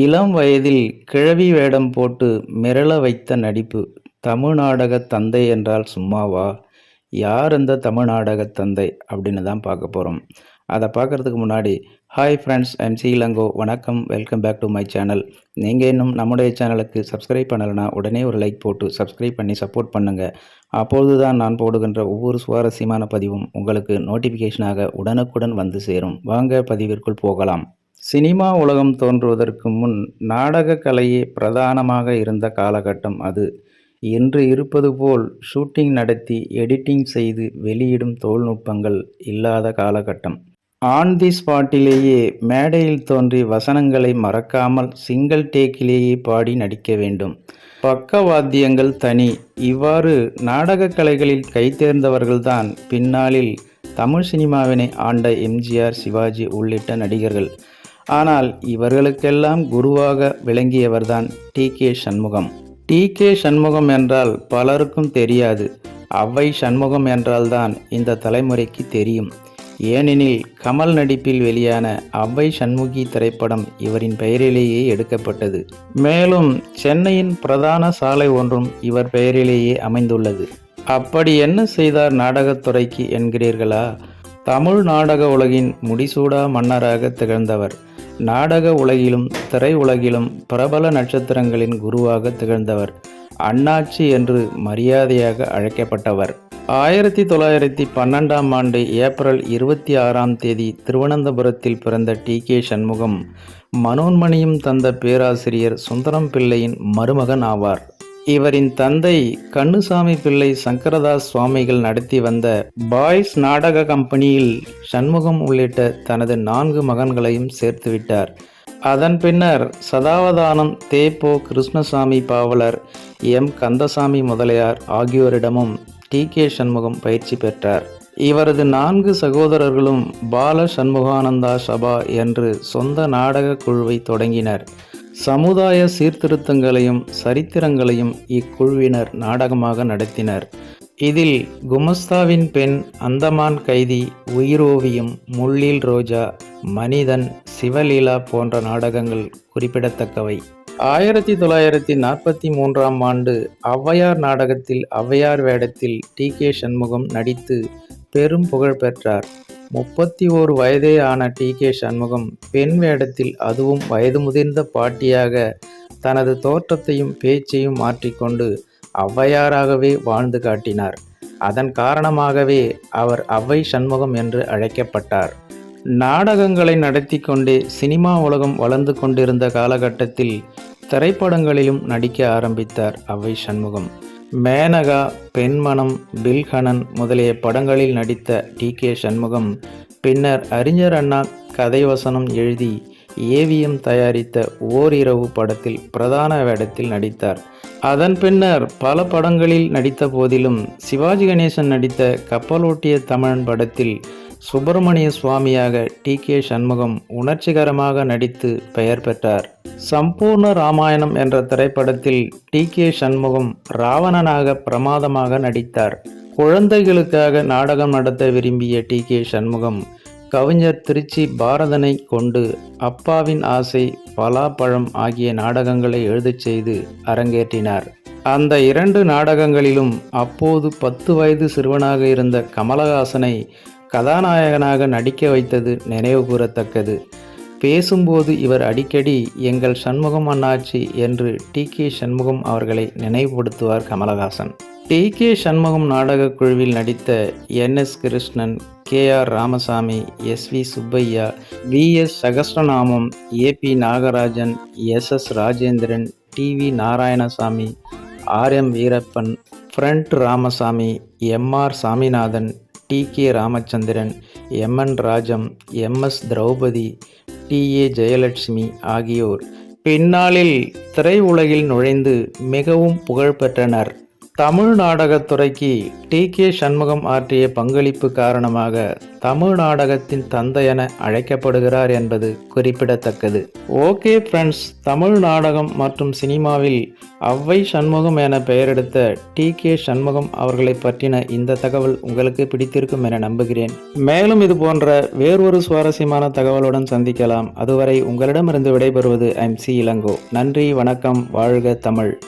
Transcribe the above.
இளம் வயதில் கிழவி வேடம் போட்டு மிரள வைத்த நடிப்பு தமிழ்நாடக தந்தை என்றால் சும்மாவா? யார் இந்த தமிழ்நாடக தந்தை? அப்படின்னு தான் பார்க்க போகிறோம் அதை பார்க்குறதுக்கு முன்னாடி hi friends I'm C Ilango வணக்கம் welcome back to my channel நீங்கள் இன்னும் நம்முடைய சேனலுக்கு சப்ஸ்கிரைப் பண்ணலைன்னா உடனே ஒரு லைக் போட்டு சப்ஸ்கிரைப் பண்ணி சப்போர்ட் பண்ணுங்கள் அப்பொழுது தான் நான் போடுகின்ற ஒவ்வொரு சுவாரஸ்யமான பதிவும் உங்களுக்கு நோட்டிஃபிகேஷனாக உடனுக்குடன் வந்து சேரும். வாங்க பதிவிற்குள் போகலாம். சினிமா உலகம் தோன்றுவதற்கு முன் நாடக கலையே பிரதானமாக இருந்த காலகட்டம் அது. இன்று இருப்பது போல் ஷூட்டிங் நடத்தி எடிட்டிங் செய்து வெளியிடும் தொழில்நுட்பங்கள் இல்லாத காலகட்டம். ஆன் தி ஸ்பாட்டிலேயே மேடையில் தோன்றி வசனங்களை மறக்காமல் சிங்கிள் டேக்கிலேயே பாடி நடிக்க வேண்டும். பக்கவாத்தியங்கள் தனி. இவ்வாறு நாடக கலைகளில் கைத்தேர்ந்தவர்கள்தான் பின்னாளில் தமிழ் சினிமாவினை ஆண்ட எம்ஜிஆர் சிவாஜி உள்ளிட்ட நடிகர்கள். ஆனால் இவர்களுக்கெல்லாம் குருவாக விளங்கியவர்தான் T K Shanmugam. T K Shanmugam என்றால் பலருக்கும் தெரியாது. அவ்வை சண்முகம் என்றால்தான் இந்த தலைமுறைக்கு தெரியும். ஏனெனில் கமல் நடிப்பில் வெளியான அவ்வை சண்முகி திரைப்படம் இவரின் பெயரிலேயே எடுக்கப்பட்டது. மேலும் சென்னையின் பிரதான சாலை ஒன்றும் இவர் பெயரிலேயே அமைந்துள்ளது. அப்படி என்ன செய்தார் நாடகத்துறைக்கு என்கிறீர்களா? தமிழ் நாடக உலகின் முடிசூடா மன்னராக திகழ்ந்தவர். நாடக உலகிலும் திரை உலகிலும் பிரபல நட்சத்திரங்களின் குருவாக திகழ்ந்தவர். அண்ணாச்சி என்று மரியாதையாக அழைக்கப்பட்டவர். ஆயிரத்தி தொள்ளாயிரத்தி பன்னெண்டாம் ஆண்டு ஏப்ரல் இருபத்தி ஆறாம் தேதி திருவனந்தபுரத்தில் பிறந்த டி. கே. சண்முகம் மனோன்மணியும் தந்த பேராசிரியர் சுந்தரம் பிள்ளையின் மருமகன் ஆவார். இவரின் தந்தை கண்ணுசாமி பிள்ளை சங்கரதாஸ் சுவாமிகள் நடத்தி வந்த பாய்ஸ் நாடக கம்பெனியில் சண்முகம் உள்ளிட்ட தனது நான்கு மகன்களையும் சேர்த்துவிட்டார் அதன் பின்னர் சதாவதானம் தேப்போ கிருஷ்ணசாமி பாவலர் எம். கந்தசாமி முதலியார் ஆகியோரிடமும் டி. கே. சண்முகம் பயிற்சி பெற்றார். இவரது நான்கு சகோதரர்களும் பால சண்முகானந்தா சபா என்று சொந்த நாடக குழுவை தொடங்கினர். சமுதாய சீர்திருத்தங்களையும் சரித்திரங்களையும் இக்குழுவினர் நாடகமாக நடத்தினர். இதில் குமஸ்தாவின் பெண் அந்தமான் கைதி உயிரோவியம் முள்ளில் ரோஜா மனிதன் சிவலீலா போன்ற நாடகங்கள் குறிப்பிடத்தக்கவை. ஆயிரத்தி தொள்ளாயிரத்தி நாற்பத்தி மூன்றாம் ஆண்டு ஔவையார் நாடகத்தில் ஔவையார் வேடத்தில் டி கே சண்முகம் நடித்து பெரும் புகழ் பெற்றார். முப்பத்தி ஓரு வயதே ஆன டி. கே. சண்முகம் பெண் வேடத்தில் அதுவும் வயது முதிர்ந்த பாட்டியாக தனது தோற்றத்தையும் பேச்சையும் மாற்றிக்கொண்டு ஔவையாராகவே வாழ்ந்து காட்டினார். அதன் காரணமாகவே அவர் ஔவை சண்முகம் என்று அழைக்கப்பட்டார். நாடகங்களை நடத்தி கொண்டே சினிமா உலகம் வளர்ந்து கொண்டிருந்த காலகட்டத்தில் திரைப்படங்களிலும் நடிக்க ஆரம்பித்தார் ஔவை சண்முகம். மேனகா பெண்மணம் பில்கணன் முதலிய படங்களில் நடித்த டி. கே. சண்முகம் பின்னர் அறிஞர் அண்ணா கதைவசனம் எழுதி ஏவிஎம் தயாரித்த ஓரிரவு படத்தில் பிரதான வேடத்தில் நடித்தார். அதன் பின்னர் பல படங்களில் நடித்த போதிலும் சிவாஜி கணேசன் நடித்த கப்பலோட்டிய தமிழன் படத்தில் சுப்பிரமணிய சுவாமியாக டி. கே. சண்முகம் உணர்ச்சிகரமாக நடித்து பெயர் பெற்றார். சம்பூர்ண ராமாயணம் என்ற திரைப்படத்தில் டி. கே. சண்முகம் ராவணனாக பிரமாதமாக நடித்தார். குழந்தைகளுக்காக நாடகம் நடத்த விரும்பிய டி. கே. சண்முகம் கவிஞர் திருச்சி பாரதனை கொண்டு அப்பாவின் ஆசை பலாப்பழம் ஆகிய நாடகங்களை எழுதச் செய்து அரங்கேற்றினார். அந்த இரண்டு நாடகங்களிலும் அப்போது பத்து வயது சிறுவனாக இருந்த கமலஹாசனை கதாநாயகனாக நடிக்க வைத்தது நினைவு கூறத்தக்கது. பேசும்போது இவர் அடிக்கடி எங்கள் சண்முகம் அண்ணாச்சி என்று டி. கே. சண்முகம் அவர்களை நினைவுபடுத்துவார் கமலஹாசன். டி. கே. சண்முகம் நாடகக் குழுவில் நடித்த N. S. Krishnan K. R. Ramasamy S. V. Subbaiah V. S. Sahasranamam A. P. Nagarajan S. S. Rajendran T. V. Narayanasamy R. M. Veerappan friend Ramasamy M. R. Saminathan T K Ramachandran M N Rajam M S Draupadi T A Jayalakshmi ஆகியோர் பின்னாளில் திரையுலகில் நுழைந்து மிகவும் புகழ் பெற்றனர் தமிழ் நாடகத்துறைக்கு T. K. Shanmugam ஆற்றிய பங்களிப்பு காரணமாக தமிழ் நாடகத்தின் தந்தை என அழைக்கப்படுகிறார் என்பது குறிப்பிடத்தக்கது. ஓகே ஃப்ரெண்ட்ஸ் தமிழ் நாடகம் மற்றும் சினிமாவில் அவ்வை சண்முகம் என பெயரெடுத்த டி. கே. சண்முகம் அவர்களை பற்றின இந்த தகவல் உங்களுக்கு பிடித்திருக்கும் என நம்புகிறேன். மேலும் இது போன்ற வேறொரு சுவாரஸ்யமான தகவலுடன் சந்திக்கலாம். அதுவரை உங்களிடமிருந்து விடைபெறுவது ஐம் சி இளங்கோ. நன்றி வணக்கம் வாழ்க தமிழ்.